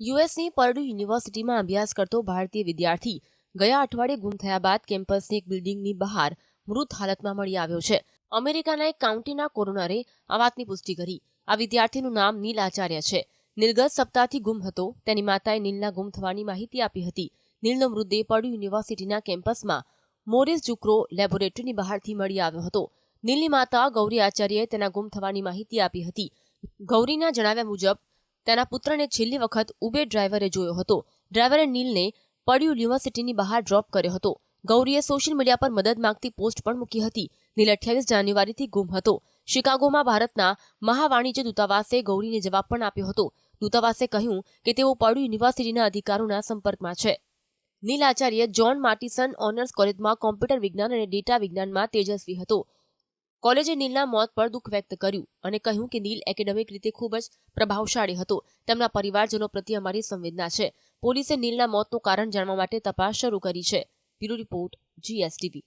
યુએસની પરડુ યુનિવર્સિટીમાં અભ્યાસ કરતો ભારતીય વિદ્યાર્થી ગયા અઠવાડિયે ગુમ થયા બાદ કેમ્પસની એક બિલ્ડિંગની બહાર મૃત હાલતમાં મળી આવ્યો છે. અમેરિકાના એક કાઉન્ટીના કોરોનરે આ વાતની પુષ્ટિ કરી. આ વિદ્યાર્થીનું નામ નીલ આચાર્ય છે. નીલ સપ્તાહથી ગુમ હતો. તેની માતાએ નીલના ગુમ થવાની માહિતી આપી હતી. નીલનો મૃતદેહ પડુ યુનિવર્સિટીના કેમ્પસમાં મોરિસ જુક્રો લેબોરેટરીની બહારથી મળી આવ્યો હતો. નીલની માતા ગૌરી આચાર્યએ તેના ગુમ થવાની માહિતી આપી હતી. ગૌરીના જણાવ્યા મુજબ તેના પુત્રને છેલ્લી વખત ઉબેર ડ્રાઈવરે જોયો હતો. ડ્રાઈવરે નીલને પડ્યુ યુનિવર્સિટીની બહાર ડ્રોપ કર્યો હતો. ગૌરીએ સોશિયલ મીડિયા પર મદદ માંગતી પોસ્ટ પણ મૂકી હતી. નીલ અઠ્યાવીસ જાન્યુઆરીથી ગુમ હતો. શિકાગોમાં ભારતના મહાવાણિજ્ય દૂતાવાસે ગૌરીને જવાબ પણ આપ્યો હતો. દૂતાવાસે કહ્યું કે તેઓ પડ્યુ યુનિવર્સિટીના અધિકારોના સંપર્કમાં છે. Neel Acharya John Martison honours કોલેજમાં કોમ્પ્યુટર વિજ્ઞાન અને ડેટા વિજ્ઞાનમાં તેજસ્વી હતો. કોલેજે નીલના મોત પર દુઃખ વ્યક્ત કર્યું અને કહ્યું કે નીલ એકેડેમિક રીતે ખૂબ જ પ્રભાવશાળી હતો. તેમના પરિવારજનો પ્રત્યે અમારી સંવેદના છે. પોલીસે નીલના મોતનું કારણ જાણવા માટે તપાસ શરૂ કરી છે. Bureau report, GSTV.